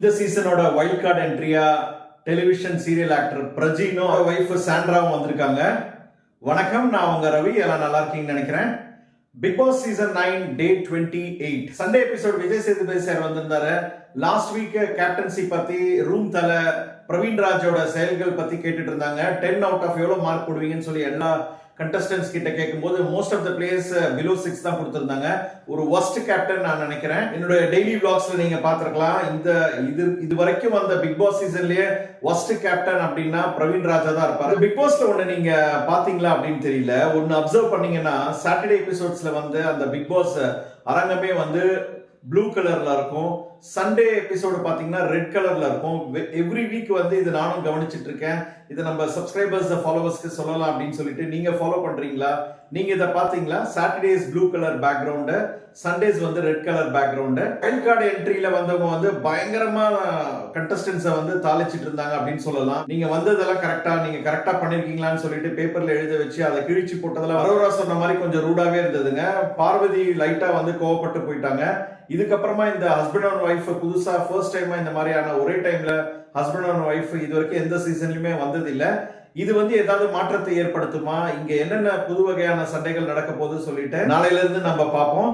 இந்த சீசனோட wild card என்ட்ரியா டெலிவிஷன் சீரியல் ஆக்டர் பிரஜினோ ஒய்ஃப் சாண்ட்ராவும் வந்திருக்காங்க. வணக்கம் நான் உங்க ரவி. எல்லாம் நல்லா இருக்கீங்கன்னு நினைக்கிறேன். Bigg Boss season nine day twenty eight Sunday episode Vijay Sethupathi sir வந்திருந்தாரு. லாஸ்ட் வீக் கேப்டன்சி பத்தி ரூம் தல பிரவீன் ராஜோட செயல்கள் பத்தி கேட்டுட்டு இருந்தாங்க. டென் அவுட் ஆஃப் எவ்வளவு மார்க் போடுவீங்கன்னு சொல்லி எல்லா கண்டஸ்டன்ஸ் கிட்ட கேட்கும்போது most of the players below six தான் கொடுத்துருந்தாங்க. ஒரு ஒஸ்ட் கேப்டன் நான் நினைக்கிறேன். என்னோட டெய்லி பிளாக்ஸ்ல நீங்க பாத்திருக்கலாம் இந்த இது இது வரைக்கும் வந்த பிக் பாஸ் சீசன்லயே ஒஸ்ட் கேப்டன் அப்படின்னா பிரவீன் ராஜா தான் இருப்பாரு. பிக் பாஸ்ல ஒண்ணு நீங்க பாத்தீங்களா அப்படின்னு தெரியல. ஒன்னு அப்சர்வ் பண்ணீங்கன்னா சாட்டர்டே எபிசோட்ஸ்ல வந்து அந்த பிக் பாஸ் அரங்கமே வந்து ப்ளூ கலர்ல இருக்கும். சண்டே எபிசோடு பார்த்தீங்கன்னா ரெட் கலர்ல இருக்கும். எவ்ரி வீக் வந்து இது நானும் கவனிச்சிட்டு இருக்கேன். இதை நம்ம சப்ஸ்கிரைபர்ஸ் ஃபாலோவர்ஸ்க்கு சொல்லலாம் அப்படின்னு சொல்லிட்டு நீங்க ஃபாலோ பண்றீங்களா? நீங்க இதை பாத்தீங்களா? Saturdays blue colour background Sundays வந்து red colour background wild card என்ட்ரியில வந்தவங்க வந்து பயங்கரமா கண்டஸ்டன்ஸை வந்து தாளிச்சிட்டு இருந்தாங்க அப்படின்னு சொல்லலாம். நீங்க வந்ததெல்லாம் கரெக்டா நீங்க கரெக்டா பண்ணிருக்கீங்களான்னு சொல்லிட்டு பேப்பர்ல எழுத வச்சு அதை கிழிச்சு போட்டதெல்லாம் அரோரா சொன்ன மாதிரி கொஞ்சம் ரூடாவே இருந்ததுங்க. பார்வதி லைட்டா வந்து கோவப்பட்டு போயிட்டாங்க. இதுக்கப்புறமா இந்த ஹஸ்பண்ட் அண்ட் ஒய்ஃப் புதுசா ஃபர்ஸ்ட் டைமா இந்த மாதிரியான ஒரே டைம்ல ஹஸ்பண்ட் அண்ட் ஒய்ஃப் இது வரைக்கும் எந்த சீசன்லயுமே வந்தது இல்ல இது வந்து ஏதாவது மாற்றத்தை ஏற்படுத்துமா? இங்க என்னென்ன புது வகையான சண்டைகள் நடக்க போகுது சொல்லிட்டு நாளையில இருந்து நம்ம பார்ப்போம்.